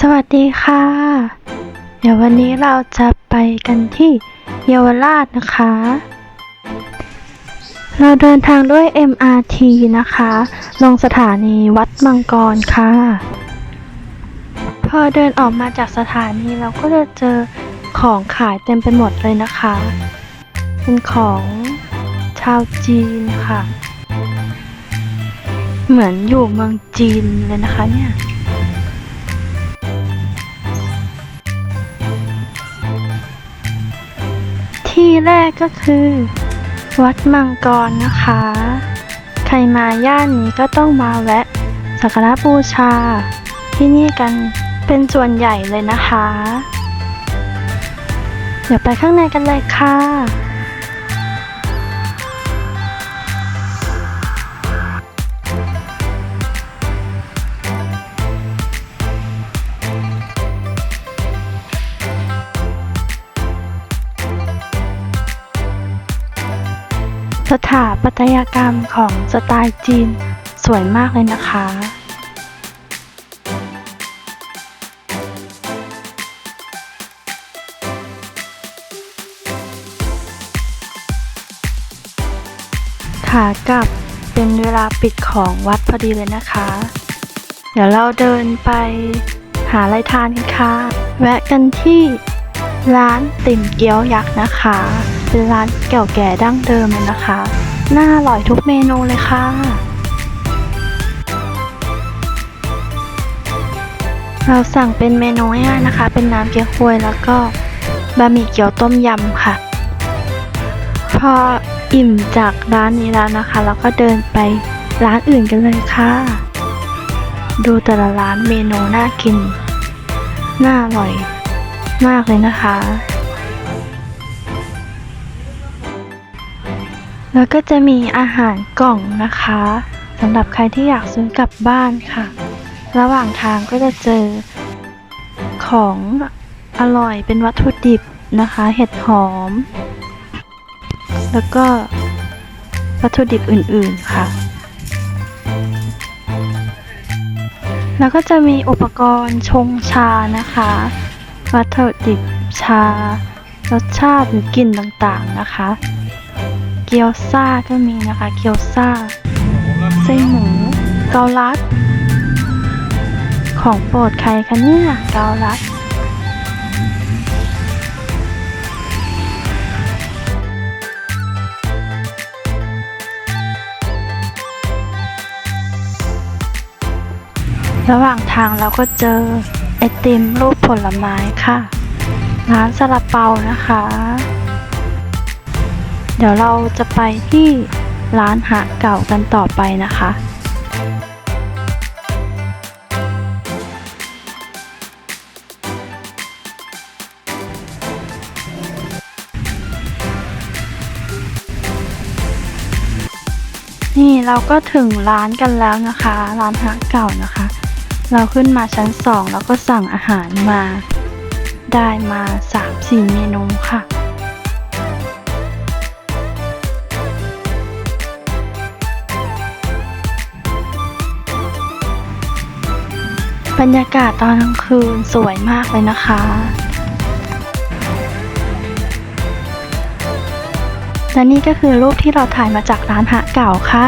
สวัสดีค่ะ เดี๋ยววันนี้เราจะไปกันที่เยาวราชนะคะ เราเดินทางด้วย MRT นะคะ ลงสถานีวัดมังกรค่ะ พอเดินออกมาจากสถานีเราก็จะเจอของขายเต็มไปหมดเลยนะคะ เป็นของชาวจีนค่ะ เหมือนอยู่เมืองจีนเลยนะคะเนี่ย ที่แรกก็คือ วัดมังกรนะคะ ใครมาย่านนี้ก็ต้องมาแวะสักการะบูชา ที่นี่กันเป็นส่วนใหญ่เลยนะคะ เดี๋ยวไปข้างในกันเลยค่ะ สถาปัตยกรรมของสไตล์จีน สวยมากเลยนะคะ ขากลับเป็นเวลาปิดของวัดพอดีเลยนะคะ เดี๋ยวเราเดินไปหาอะไรทานกันค่ะ แวะกันที่ร้านติ่มเกี๊ยวยักษ์นะคะ เป็นร้านเก่าแก่ดั้งเดิมเลยนะคะ น่าอร่อยทุกเมนูเลยค่ะเราสั่งเป็นเมนูง่ายๆนะคะ เป็นน้ำเกี๊ยวฮวยแล้วก็บะหมี่เกี๊ยวต้มยำค่ะ พออิ่มจากร้านนี้แล้วนะคะ เราก็เดินไปร้านอื่นกันเลยค่ะ ดูแต่ละร้านเมนูน่ากิน น่าอร่อย มากเลยนะคะ แล้วก็จะมีอาหารกล่องนะคะสำหรับใครที่อยากซื้อกลับบ้านค่ะ ระหว่างทางก็จะเจอของอร่อยเป็นวัตถุดิบนะคะ เห็ดหอม แล้วก็วัตถุดิบอื่นๆค่ะ แล้วก็จะมีอุปกรณ์ชงชานะคะ วัตถุดิบชา รสชาติหรือกลิ่นต่างๆนะคะ เกี๊ยวซ่าก็มีนะคะ เกี๊ยวซ่าไส้หมูเกาลัด ของโปรดใครคะเนี่ยเกาลัดระหว่างทางเราก็เจอไอติมรูปผลไม้ค่ะ ร้านซาลาเปานะคะ เดี๋ยวเราจะไปที่ร้านหาเก่ากันต่อไปนะคะนี่เราก็ถึงร้านกันแล้วนะคะ ร้านหาเก่านะคะ เราขึ้นมาชั้นสองแล้วก็สั่งอาหารมา ได้มา 3-4 เมนูค่ะ รรยากาศตอนกลางคืนสวยมากเลยนะคะและนี่ก็คือรูปที่เราถ่ายมาจากร้านหะเก่าค่ะ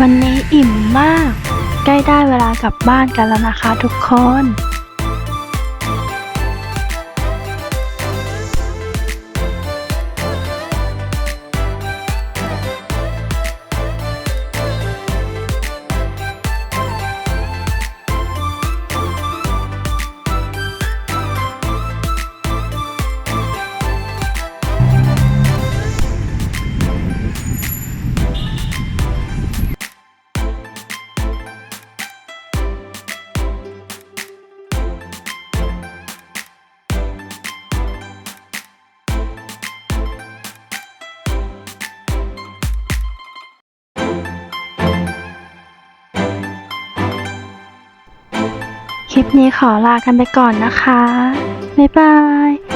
วันนี้อิ่มมาก ใกล้ได้เวลากลับบ้านกันแล้วนะคะทุกคน ลิปนี้ขอลากันไปก่อนนะคะ บ๊ายบาย